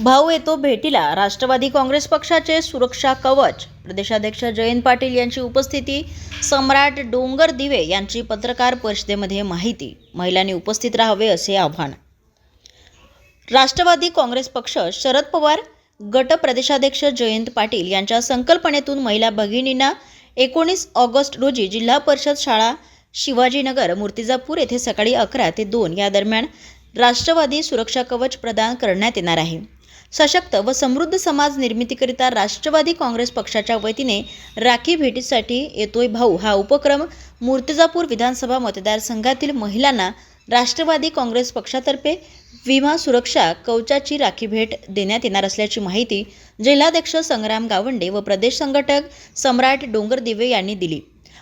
भाऊ येतो भेटीला. राष्ट्रवादी काँग्रेस पक्षाचे सुरक्षा कवच. प्रदेशाध्यक्ष जयंत पाटील यांची उपस्थिती. सम्राट डोंगर दिवे यांची पत्रकार परिषदेमध्ये माहिती. महिलांनी उपस्थित राहावे असे आव्हान. राष्ट्रवादी काँग्रेस पक्ष शरद पवार गट प्रदेशाध्यक्ष जयंत पाटील यांच्या संकल्पनेतून महिला भगिनींना एकोणीस ऑगस्ट रोजी जिल्हा परिषद शाळा शिवाजीनगर मूर्तिजापूर येथे सकाळी अकरा ते दोन या दरम्यान राष्ट्रवादी सुरक्षा कवच प्रदान करण्यात येणार आहे. सशक्त व समृद्ध समाज निर्मितीकरिता राष्ट्रवादी काँग्रेस पक्षाच्या वतीने राखी भेटीसाठी येतोय भाऊ. हा उपक्रम मूर्तिजापूर विधानसभा मतदारसंघातील महिलांना राष्ट्रवादी काँग्रेस पक्षातर्फे विमा सुरक्षा कवचाची राखी भेट देण्यात येणार असल्याची माहिती जिल्हाध्यक्ष संग्राम गावंडे व प्रदेश संघटक सम्राट डोंगर दिवे यांनी दिली.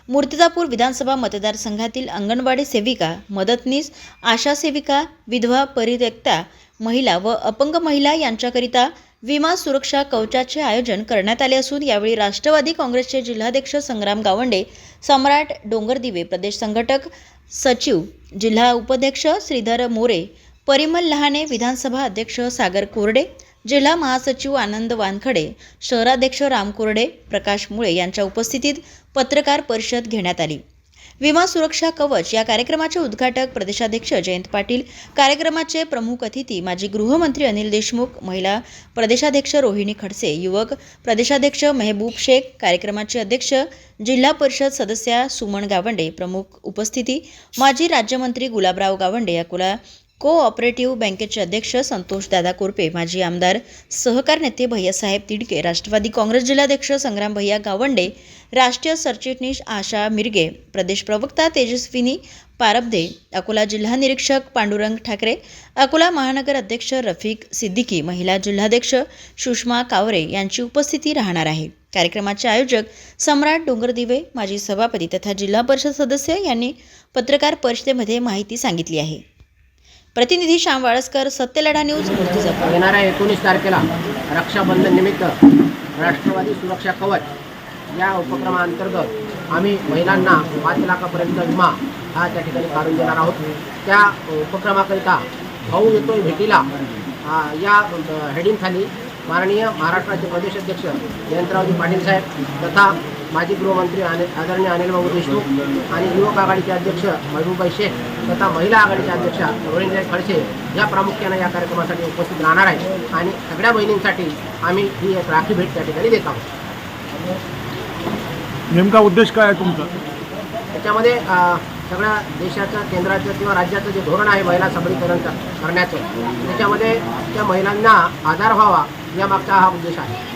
मूर्तिजापूर विधानसभा मतदारसंघातील अंगणवाडी सेविका मदतनीस आशा सेविका विधवा परित्यक्ता महिला व अपंग महिला यांच्याकरिता विमा सुरक्षा कवचाचे आयोजन करण्यात आले असून यावेळी राष्ट्रवादी काँग्रेसचे जिल्हाध्यक्ष संग्राम गावंडे सम्राट डोंगरदिवे प्रदेश संघटक सचिव जिल्हा उपाध्यक्ष श्रीधर मोरे परिमल लहाने विधानसभा अध्यक्ष सागर कोरडे जिल्हा महासचिव आनंद वानखडे शहराध्यक्ष राम कोरडे प्रकाश मुळे यांच्या उपस्थितीत पत्रकार परिषद घेण्यात आली. विमा सुरक्षा कवच या कार्यक्रमाचे उद्घाटक प्रदेशाध्यक्ष जयंत पाटील कार्यक्रमाचे प्रमुख अतिथी माजी गृहमंत्री अनिल देशमुख महिला प्रदेशाध्यक्ष रोहिणी खडसे युवक प्रदेशाध्यक्ष मेहबूब शेख कार्यक्रमाचे अध्यक्ष जिल्हा परिषद सदस्या सुमन गावंडे प्रमुख उपस्थिती माजी राज्यमंत्री गुलाबराव गावंडे अकोला को ऑपरेटिव्ह बँकेचे अध्यक्ष संतोष दादा कोरपे माजी आमदार सहकार नेते भैयासाहेब तिडके राष्ट्रवादी काँग्रेस जिल्हाध्यक्ष संग्राम भैया गावंडे राष्ट्रीय सरचिटणीस आशा मिरगे प्रदेश प्रवक्ता तेजस्विनी पारबदे अकोला जिल्हा निरीक्षक पांडुरंग ठाकरे अकोला महानगर अध्यक्ष रफिक सिद्दीकी महिला जिल्हाध्यक्ष सुषमा कावरे यांची उपस्थिती राहणार आहे. कार्यक्रमाचे आयोजक सम्राट डोंगरदिवे माजी सभापती तथा जिल्हा परिषद सदस्य यांनी पत्रकार परिषदेमध्ये माहिती सांगितली आहे. प्रतिनिधी श्याम वाळसकर सत्यलढा न्यूज मूर्तिजापूर येणाऱ्या एकोणीस तारखेला रक्षाबंधन निमित्त राष्ट्रवादी सुरक्षा कवच. या उपक्रमाअंतर्गत आम्ही महिलांना पाच लाखापर्यंत विमा हा त्या ठिकाणी काढून देणार आहोत. त्या उपक्रमाकरिता भाऊ येतोय भेटीला. या हेडिंगखाली माननीय महाराष्ट्राचे प्रदेशाध्यक्ष जयंतरावजी पाटील साहेब तथा माजी गृहमंत्री आणि आदरणीय अनिलबाबू देशमुख आणि युवक आघाडीचे अध्यक्ष महबूबाई शेख तथा महिला आघाडीच्या अध्यक्षा रोहिणी खडसे या प्रामुख्याने या कार्यक्रमासाठी उपस्थित राहणार आहेत. आणि सगळ्या बहिणींसाठी आम्ही ही एक राखी भेट त्या ठिकाणी देत आहोत. नेमका उद्देश काय आहे तुमचा? त्याच्यामध्ये सगळ्या देशाचं केंद्राचं किंवा राज्याचं जे धोरण आहे महिला सबलीकरण कर- करण्याचं त्याच्यामध्ये त्या महिलांना आधार व्हावा यामागचा हा उद्देश आहे.